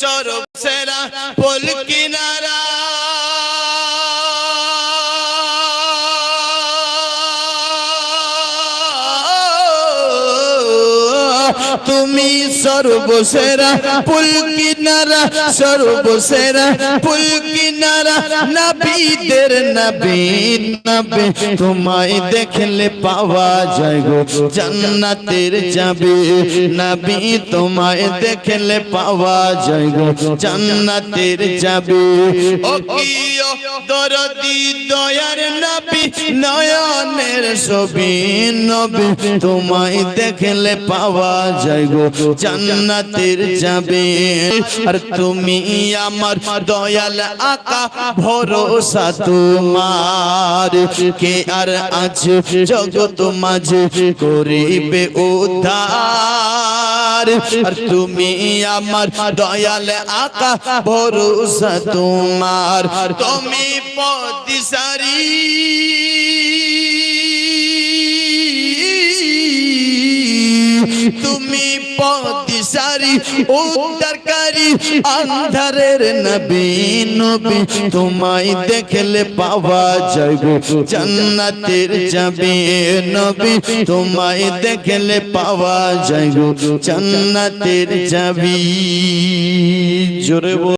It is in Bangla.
Daughter তুমি সর্বসেরা পুল কিনারা সর্বসেরা পুল কিনারা নবীদের নবী নবী, তোমায় দেখলে পাওয়া যায় গো, জান্নাতের যাবে নবী, তোমায় দেখলে পাওয়া যায় গো, জান্নাতের যাবে ও কিও দরদি দয়ার নবী, নয়নের ছবি নবী, তোমায় দেখলে পাওয়া যায় গো জান্নাতের যাবে। আর তুমি আমার দয়াল আকা ভরসা তোমার। কে আর আছে জগৎ মাঝে করিবে উদ্ধার? আর তুমি আমার দয়াল আকা ভরসা তোমার। তুমি পদিসারি তুমি পদিসারি উদ্ধারকারী, আন্ধারের নবী নবী, তোমায় দেখলে পাওয়া যাবে। জান্নাতের যাবে নবী, তোমায় দেখলে পাওয়া যাবে। জান্নাতের যাবি। জোরে